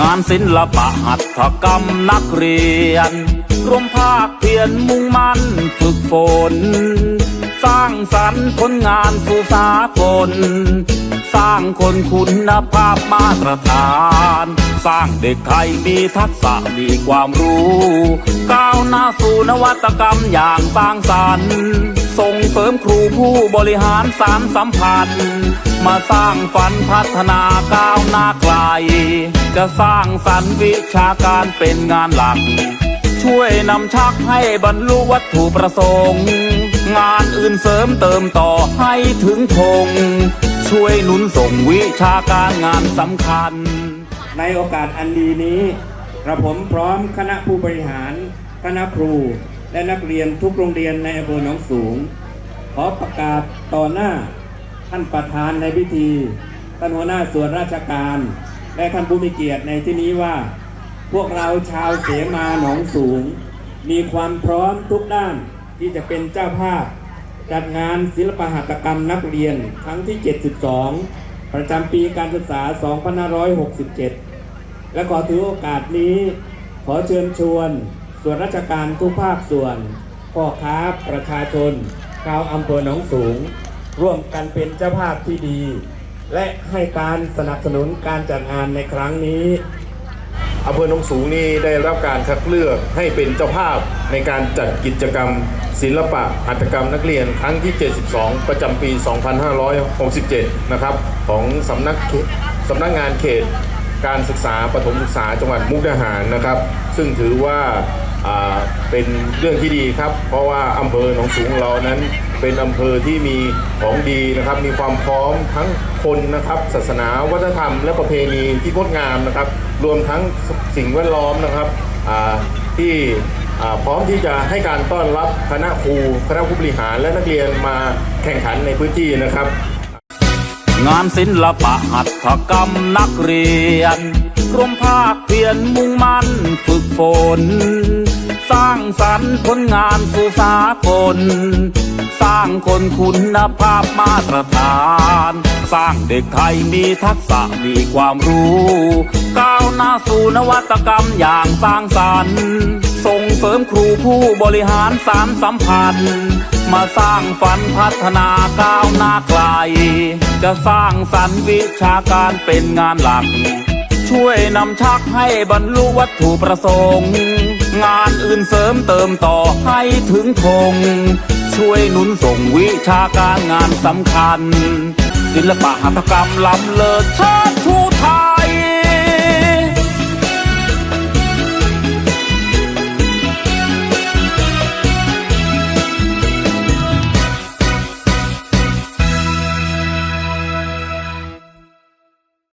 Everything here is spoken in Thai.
งานศิลปะหัตถกรรมนักเรียน รวมภาคเพียรมุ่งมั่นฝึกฝน สร้างสรรค์ผลงานสู่สากลสร้างคนคุณภาพมาตรฐาน สร้างเด็กไทยมีทักษะมีความรู้ ก้าวหน้าสู่นวัตกรรมอย่างสร้างสรรค์ส่งเสริมครูผู้บริหารสารสัมพันธ์ มาสร้างฝันพัฒนาก้าวหน้าไกล จะสร้างสรรค์วิชาการเป็นงานหลัก ช่วยนำชักให้บรรลุวัตถุประสงค์ งานอื่นเสริมเติมต่อให้ถึงธงช่วยหนุนส่งวิชาการงานสำคัญ ในโอกาสอันดีนี้กระผมพร้อมคณะผู้บริหาร คณะครู และนักเรียนทุกโรงเรียนในอำเภอหนองสูง ขอประกาศต่อหน้า ท่านประธานในพิธีท่านหัวหน้าส่วนราชการ และท่านผู้มีเกียรติในที่นี้ว่า พวกเราชาวเสมาหนองสูง มีความพร้อมทุกด้านที่จะเป็นเจ้าภาพ จัดงานศิลปหัตถกรรมนักเรียนครั้งที่ 72 ประจำปีการศึกษา 2567 และขอถือโอกาสนี้ ขอเชิญชวน ส่วนราชการทุกภาคส่วนพ่อค้าประชาชนชาวอำเภอหนองสูง ร่วมกันเป็นเจ้าภาพที่ดี และให้การสนับสนุนการจัดงานในครั้งนี้อำเภอหนองสูงนี่ได้รับการคัดเลือกให้เป็นเจ้าภาพในการจัดกิจกรรม ศิลปะหัตถกรรมนักเรียนครั้งที่ 72 ประจำปี 2567 นะครับ ของสำนักสำนักงานเขต การศึกษาประถมศึกษาจังหวัดมุกดาหารนะครับ ซึ่งถือว่า เป็นเรื่องที่ดีครับ เพราะว่าอำเภอหนองสูงเรานั้น เป็นอำเภอที่มีของดีนะครับ มีความพร้อมทั้งคนนะครับ ศาสนาวัฒนธรรม และประเพณีที่งดงามนะครับ รวมทั้งสิ่งแวดล้อมนะครับที่พร้อมที่จะให้การต้อนรับคณะครูคณะผู้บริหารและนักเรียนมาแข่งขันในพื้นที่นะครับ งานศิลปะหัตถกรรมนักเรียนกรมภาคเพียรมุ่งมั่นฝึกฝน ร้างสรรค์ผลงานสู่สากลสร้างคนคุณภาพมาตรฐาน สร้างเด็กไทยมีทักษะมีความรู้ ก้าวหน้าสู่นวัตกรรมอย่างสร้างสรรค์ ส่งเสริมครูผู้บริหารสารสัมพันธ์ มาสร้างฝันพัฒนาก้าวหน้าไกล จะสร้างสรรค์วิชาการเป็นงานหลัก ช่วยนำชักให้บรรลุวัตถุประสงค์ นอื่นเสริมเติมต่อให้ถึงธงช่วยหนุนส่งวิชาการงานสำคัญ ศิลปะหัตถกรรมล้ำเลิศเชิดชูไท